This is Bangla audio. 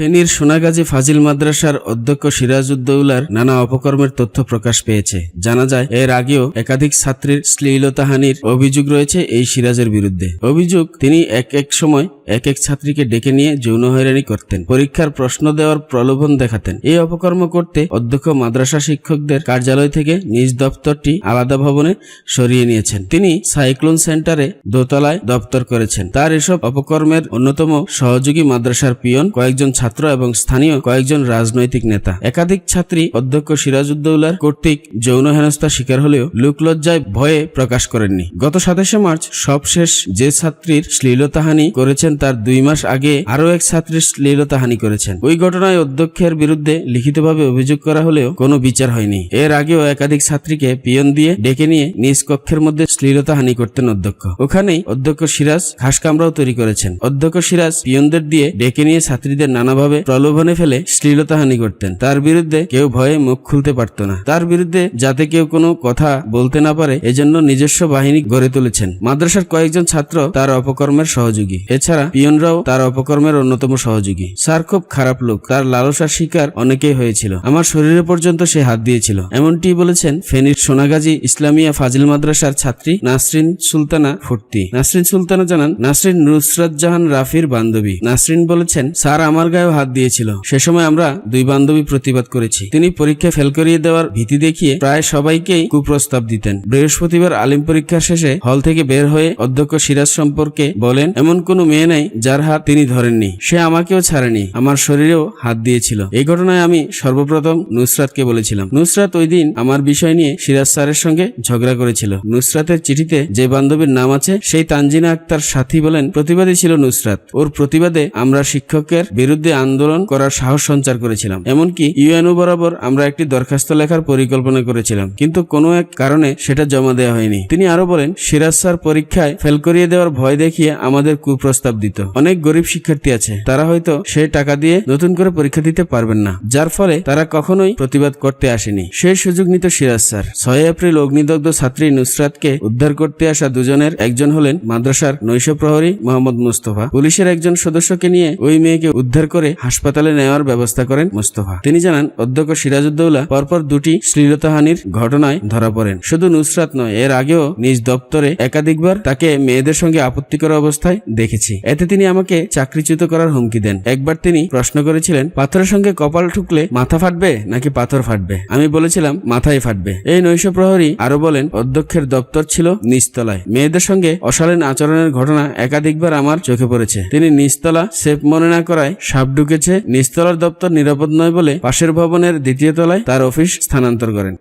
ফেনীর সোনাগাজী ফাজিল মাদ্রাসার অধ্যক্ষ সিরাজউদ্দৌলার নানা অপকর্মের তথ্য প্রকাশ পেয়েছে। জানা যায়, এর আগেও একাধিক ছাত্রীর শ্লীলতাহানির অভিযোগ রয়েছে এই সিরাজের বিরুদ্ধে। অভিযোগ, তিনি এক এক সময় এক এক ছাত্রীকে ডেকে নিয়ে যৌন হয়রানি করতেন, পরীক্ষার প্রশ্ন দেওয়ার প্রলোভন দেখাতেন। এই অপকর্ম করতে অধ্যক্ষ মাদ্রাসা শিক্ষকদের কার্যালয় থেকে নিজ দপ্তরটি আলাদা ভবনে সরিয়ে নিয়েছেন। তিনি সাইক্লোন সেন্টারে দোতলায় দপ্তর করেছেন। তার এসব অপকর্মের অন্যতম সহযোগী মাদ্রাসার পিয়ন কয়েকজন ছাত্র এবং স্থানীয় কয়েকজন রাজনৈতিক নেতা। একাধিক ছাত্রী অধ্যক্ষ সিরাজউদ্দৌলার কর্তৃক যৌন হেনস্থার শিকার হলেও লোকলজ্জায় ভয়ে প্রকাশ করেননি। গত সাতাশে মার্চ সবশেষ যে ছাত্রীর শ্লীলতাহানি করেছেন তার দুই মাস আগে আরও এক ছাত্রীর শ্লীলতাহানি করেছেন। ওই ঘটনায় অধ্যক্ষের বিরুদ্ধে লিখিতভাবে অভিযোগ করা হলেও কোনো বিচার হয়নি। এর আগেও একাধিক ছাত্রীকে পিয়ন দিয়ে ডেকে নিয়ে নিজ কক্ষের মধ্যে শ্লীলতাহানি করতেন অধ্যক্ষ। ওখানেই অধ্যক্ষ সিরাজ ঘাস কামরাও তৈরি করেছেন। অধ্যক্ষ সিরাজ পিয়নদের দিয়ে ডেকে নিয়ে ছাত্রীদের নানাভাবে প্রলোভনে ফেলে শ্লীলতাহানি করতেন। তার বিরুদ্ধে কেউ ভয়ে মুখ খুলতে পারত না। তার বিরুদ্ধে যাতে কেউ কোনো কথা বলতে না পারে, এজন্য নিজস্ব বাহিনী গড়ে তুলেছেন। মাদ্রাসার কয়েকজন ছাত্র তার অপকর্মের সহযোগী। এছাড়া পিয়নরাও তার অপকর্মের অন্যতম সহযোগী। স্যার খুব খারাপ লোক। তার লালসার শিকার অনেকেই হয়েছিল। আমার শরীরে পর্যন্ত সে হাত দিয়েছিল। এমনটি বলেছেন ফেনীর সোনাগাজী ইসলামিয়া ফাজিল মাদ্রাসার ছাত্রী নাসরিন সুলতানা ফুর্তি। নাসরিন সুলতানা জানান, নাসরিন নুসরাত জাহান রাফির বান্ধবী। নাসরিন বলেছেন, স্যার, আমার গায়েও হাত দিয়েছিল। সে সময় আমরা দুই বান্ধবী প্রতিবাদ করেছি। তিনি পরীক্ষা ফেল করিয়ে দেওয়ার ভীতি দেখিয়ে প্রায় সবাইকেই কুপ্রস্তাব দিতেন। বৃহস্পতিবার আলিম পরীক্ষার শেষে হল থেকে বের হয়ে অধ্যক্ষ সিরাজ সম্পর্কে বলেন, এমন কোনো মেয়ে নাই যার হাত তিনি ধরেননি। সে আমাকেও ছাড়েনি। আমার শরীরেও হাত দিয়েছিল। এই ঘটনায় আমি সর্বপ্রথম নুসরাতকে বলেছিলাম। নুসরাত ওই দিন আমার বিষয় নিয়ে সিরাজ স্যারের সঙ্গে ঝগড়া করেছিল। নুসরাতের চিঠিতে যে বান্ধবীর নাম আছে, সেই তানজিনা আক্তার সাথী বলেন, প্রতিবাদী ছিল নুসরাত। ওর প্রতিবাদে আমরা শিক্ষকের বিরুদ্ধে আন্দোলন করার সাহস সঞ্চার করেছিলাম। এমনকি ইউএনও বরাবর আমরা একটি দরখাস্ত লেখার পরিকল্পনা করেছিলাম। কিন্তু কোনো এক কারণে সেটা জমা দেওয়া হয়নি। তিনি আরও বলেন, সিরাজ স্যার পরীক্ষায় ফেল করিয়ে দেওয়ার ভয় দেখিয়ে আমাদের কুপ্রস্তাব দিত। অনেক গরিব শিক্ষার্থী আছে। তারা হয়তো সেই টাকা দিয়ে নতুন করে পরীক্ষা দিতে পারবেন না। যার ফলে তারা কখনোই প্রতিবাদ করতে আসেনি। সেই সুযোগ নিত সিরাজ স্যার। ছয় এপ্রিল অগ্নিদগ্ধ ছাত্রী নুসরাতকে উদ্ধার করতে আসা দুজনের একজন হলেন মাদ্রাসার নৈশ প্রহরী মোহাম্মদ মুস্তফা। পুলিশের একজন সদস্যকে নিয়ে ওই মেয়েকে উদ্ধার করে হাসপাতালে নেওয়ার ব্যবস্থা করেন মুস্তফা। তিনি জানান, অধ্যক্ষ সিরাজউদ্দৌলা পরপর দুটি শ্লীলতাহানির ঘটনায় ধরা পড়েন। শুধু নুসরাত নয়, এর আগেও নিজ দপ্তরে একাধিকবার তাকে মেয়েদের সঙ্গে আপত্তিকর অবস্থায় দেখেছি। এতে তিনি আমাকে চাকরিচ্যুত করার হুমকি দেন। একবার তিনি প্রশ্ন করেছিলেন, পাথরের সঙ্গে কপাল ঠুকলে মাথা ফাটবে নাকি পাথর ফাটবে? আমি বলেছিলাম, মাথায় ফাটবে। এই নৈশ প্রহরী আরও বলেন, অধ্যক্ষের দপ্তর ছিল নিচতলায়। মেয়েদের সঙ্গে অশালীন আচরণের ঘটনা একাধিকবার আমার চোখে পড়েছে। তিনি নিচতলা সেফ মনে না করায় সাপ ঢুকেছে নিচতলার দপ্তর নিরাপদ নয় বলে পাশের ভবনের দ্বিতীয় তলায় তার অফিস স্থানান্তর করেন।